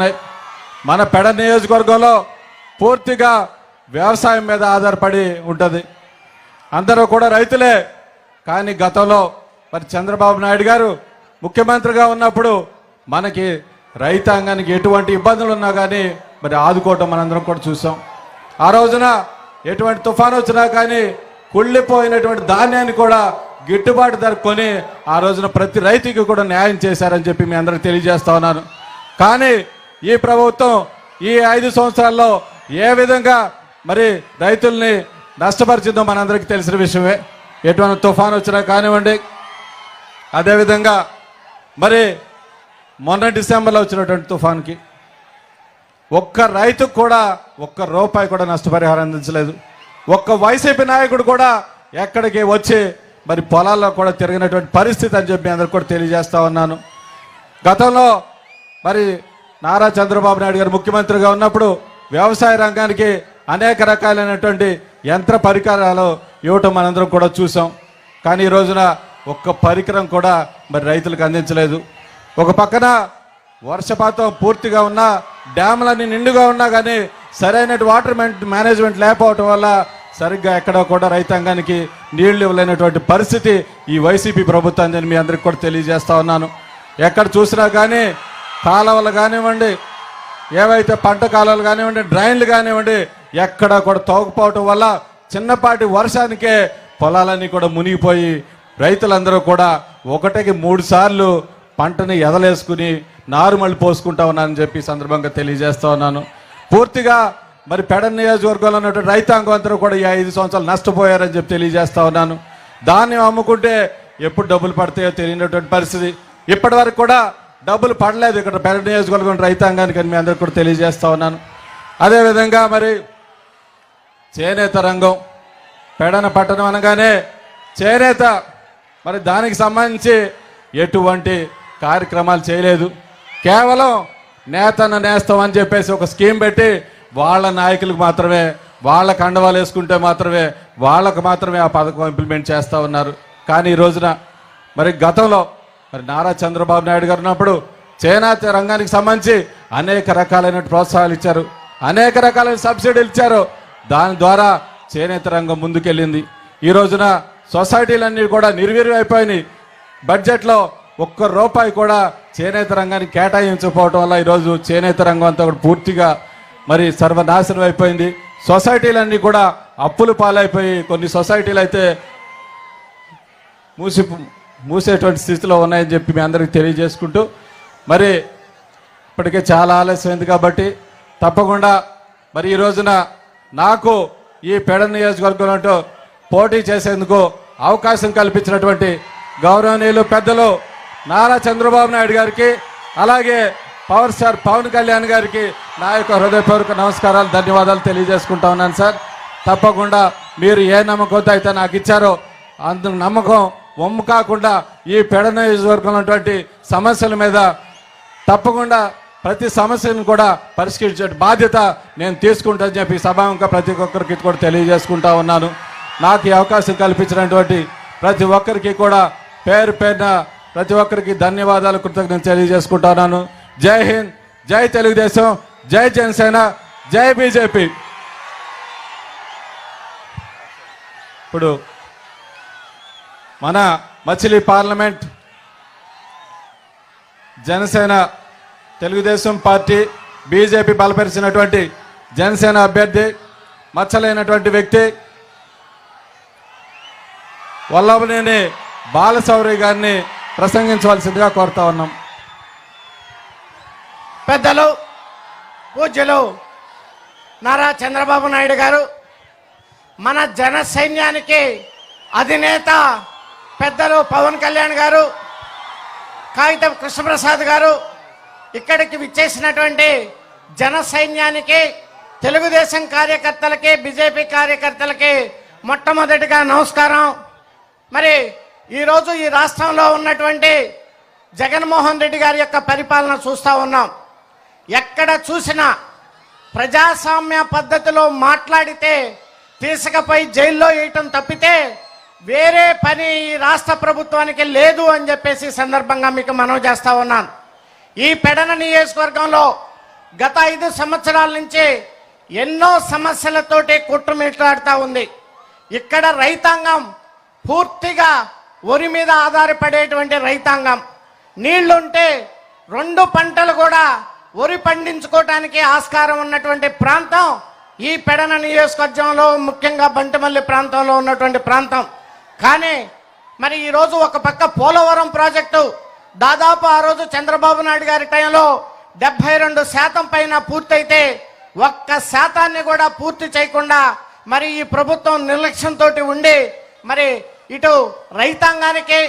ఉన్నాయి. మన పెడ నియోజకవర్గంలో పూర్తిగా వ్యవసాయం మీద ఆధారపడి ఉంటుంది. అందరూ కూడా రైతులే. కానీ గతంలో మరి చంద్రబాబు నాయుడు గారు ముఖ్యమంత్రిగా ఉన్నప్పుడు మనకి రైతాంగానికి ఎటువంటి ఇబ్బందులు ఉన్నా కానీ మరి ఆదుకోవటం మనందరం కూడా చూసాం. ఆ రోజున ఎటువంటి తుఫాను వచ్చినా కానీ కుళ్ళిపోయినటువంటి ధాన్యాన్ని కూడా గిట్టుబాటు ధర కొని ఆ రోజున ప్రతి రైతుకి కూడా న్యాయం చేశారని చెప్పి మీ అందరికి తెలియజేస్తా ఉన్నాను. కానీ ఈ ప్రభుత్వం ఈ ఐదు సంవత్సరాల్లో ఏ విధంగా మరి రైతుల్ని నష్టపరిచిందో మనందరికీ తెలిసిన విషయమే. ఎటువంటి తుఫాన్ వచ్చినా కానివ్వండి అదేవిధంగా మరి మొన్న డిసెంబర్లో వచ్చినటువంటి తుఫాన్కి ఒక్క రైతుకు కూడా ఒక్క రూపాయి కూడా నష్టపరిహారం అందించలేదు. ఒక్క వైసీపీ నాయకుడు కూడా ఎక్కడికి వచ్చి మరి పొలాల్లో కూడా తిరిగినటువంటి పరిస్థితి అని చెప్పి అందరికి కూడా తెలియజేస్తా ఉన్నాను. గతంలో మరి నారా చంద్రబాబు నాయుడు గారు ముఖ్యమంత్రిగా ఉన్నప్పుడు వ్యవసాయ రంగానికి అనేక రకాలైనటువంటి యంత్ర పరికరాలు ఇవ్వటం మనందరం కూడా చూసాం. కానీ ఈ రోజున ఒక్క పరికరం కూడా మరి రైతులకు అందించలేదు. ఒక పక్కన వర్షపాతం పూర్తిగా ఉన్న డ్యాములన్నీ నిండుగా ఉన్నా కానీ సరైన వాటర్ మేనేజ్మెంట్ లేకపోవటం వల్ల సరిగ్గా ఎక్కడ కూడా రైతాంగానికి నీళ్ళు ఇవ్వలేనటువంటి పరిస్థితి ఈ వైసీపీ ప్రభుత్వాన్ని నేను మీ అందరికి కూడా తెలియజేస్తా ఉన్నాను. ఎక్కడ చూసినా కానీ కాలవలు కానివ్వండి ఏవైతే పంట కాలాలు కానివ్వండి డ్రైన్లు కానివ్వండి ఎక్కడ కూడా తోకపోవటం వల్ల చిన్నపాటి వర్షానికే పొలాలన్నీ కూడా మునిగిపోయి రైతులందరూ కూడా ఒకటికి మూడు సార్లు పంటని ఎదలేసుకుని నారుమళ్ళు పోసుకుంటా ఉన్నానని చెప్పి సందర్భంగా తెలియజేస్తా ఉన్నాను. పూర్తిగా మరి పెడ నియోజకవర్గంలో ఉన్నటువంటి రైతాంగం అందరూ కూడా ఈ ఐదు సంవత్సరాలు నష్టపోయారని చెప్పి తెలియజేస్తా ఉన్నాను. ధాన్యం అమ్ముకుంటే ఎప్పుడు డబ్బులు పడతాయో తెలియనటువంటి పరిస్థితి. ఇప్పటి వరకు కూడా డబ్బులు పడలేదు ఇక్కడ పెడ నియోజకవర్గం రైతాంగానికి అని మీ అందరికి కూడా తెలియజేస్తా ఉన్నాను. అదేవిధంగా మరి చేనేత రంగం పెడన పట్టణం అనగానే చేనేత మరి దానికి సంబంధించి ఎటువంటి కార్యక్రమాలు చేయలేదు. కేవలం నేతను నేస్తాం అని చెప్పేసి ఒక స్కీమ్ పెట్టి వాళ్ళ నాయకులకు మాత్రమే వాళ్ళ కండవాలు వేసుకుంటే మాత్రమే వాళ్ళకు మాత్రమే ఆ పథకం ఇంప్లిమెంట్ చేస్తూ ఉన్నారు. కానీ ఈ రోజున మరి గతంలో మరి నారా చంద్రబాబు నాయుడు గారు ఉన్నప్పుడు చేనేత రంగానికి సంబంధించి అనేక రకాలైన ప్రోత్సాహాలు ఇచ్చారు. అనేక రకాలైన సబ్సిడీలు ఇచ్చారు. దాని ద్వారా చేనేత రంగం ముందుకెళ్ళింది. ఈ రోజున సొసైటీలన్నీ కూడా నిర్వీర్యం అయిపోయినాయి బడ్జెట్లో ఒక్క రూపాయి కూడా చేనేత రంగానికి కేటాయించకపోవటం వల్ల ఈరోజు చేనేత రంగం అంతా కూడా పూర్తిగా మరి సర్వనాశనం అయిపోయింది. సొసైటీలన్నీ కూడా అప్పులు పాలైపోయి కొన్ని సొసైటీలు అయితే మూసి మూసేటువంటి స్థితిలో ఉన్నాయని చెప్పి మీ అందరికీ తెలియజేసుకుంటూ మరి ఇప్పటికే చాలా ఆలస్యమైంది కాబట్టి తప్పకుండా మరి ఈ రోజున నాకు ఈ పెడ నియోజకవర్గంలో పోటీ చేసేందుకు అవకాశం కల్పించినటువంటి గౌరవనీయులు పెద్దలు నారా చంద్రబాబు నాయుడు గారికి అలాగే పవర్ స్టార్ పవన్ కళ్యాణ్ గారికి నా యొక్క హృదయపూర్వక నమస్కారాలు ధన్యవాదాలు తెలియజేసుకుంటా ఉన్నాను సార్. తప్పకుండా మీరు ఏ నమ్మకంతో అయితే నాకు ఇచ్చారో అందు నమ్మకం వమ్ము కాకుండా ఈ పెడ నియోజకవర్గంలో ఉన్నటువంటి సమస్యల మీద తప్పకుండా ప్రతి సమస్యను కూడా పరిష్కరించే బాధ్యత నేను తీసుకుంటానని చెప్పి సభాముఖ ప్రతి ఒక్కరికి కూడా తెలియజేసుకుంటా ఉన్నాను. నాకు ఈ అవకాశం కల్పించినటువంటి ప్రతి ఒక్కరికి కూడా పేరు పేరున ప్రతి ఒక్కరికి ధన్యవాదాలు కృతజ్ఞతలు తెలియజేసుకుంటా ఉన్నాను. జై హింద్ జై తెలుగుదేశం జై జనసేన జై బీజేపీ. ఇప్పుడు మన Machili parliament Janasena Telugu Desam party BJP బలపరిచినటువంటి Janasena అభ్యర్థి మచ్చలైనటువంటి వ్యక్తి వల్లభనేని బాలశౌరి గారిని ప్రసంగించవలసిందిగా కోరుతా ఉన్నాం. పెద్దలు పూజ్యులు నారా చంద్రబాబు నాయుడు గారు మన జన సైన్యానికి అధినేత పెద్దలు పవన్ కళ్యాణ్ గారు కాగితం కృష్ణప్రసాద్ గారు ఇక్కడికి విచ్చేసినటువంటి జన సైన్యానికి తెలుగుదేశం కార్యకర్తలకి బీజేపీ కార్యకర్తలకి మొట్టమొదటిగా నమస్కారం. మరి ఈరోజు ఈ రాష్ట్రంలో ఉన్నటువంటి జగన్మోహన్ రెడ్డి గారి యొక్క పరిపాలన చూస్తూ ఉన్నాం. ఎక్కడ చూసినా ప్రజాస్వామ్య పద్ధతిలో మాట్లాడితే తీసుకపోయి జైల్లో వేయటం తప్పితే వేరే పని ఈ రాష్ట్ర ప్రభుత్వానికి లేదు అని చెప్పేసి సందర్భంగా మీకు మనవి చేస్తా ఉన్నాను. ఈ పెడన నియోజకవర్గంలో గత ఐదు సంవత్సరాల నుంచి ఎన్నో సమస్యలతోటి కుట్టుమిట్లాడుతూ ఉంది. ఇక్కడ రైతాంగం పూర్తిగా వరి మీద ఆధారపడేటువంటి రైతాంగం. నీళ్ళుంటే రెండు పంటలు కూడా వరి పండించుకోవటానికి ఆస్కారం ఉన్నటువంటి ప్రాంతం ఈ పెడన నియోజకవర్గంలో ముఖ్యంగా బంటిమల్లి ప్రాంతంలో ఉన్నటువంటి ప్రాంతం. కానీ మరి ఈరోజు ఒక పక్క పోలవరం ప్రాజెక్టు దాదాపు ఆ రోజు చంద్రబాబు నాయుడు గారి టైంలో డెబ్బై రెండు శాతం పైన పూర్తయితే ఒక్క శాతాన్ని కూడా పూర్తి చేయకుండా మరి ఈ ప్రభుత్వం నిర్లక్ష్యంతో ఉండి మరి ఇటు రైతాంగానికి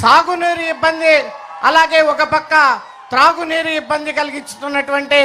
సాగునీరు ఇబ్బంది అలాగే ఒక పక్క త్రాగునీరు ఇబ్బంది కలిగించుతున్నటువంటి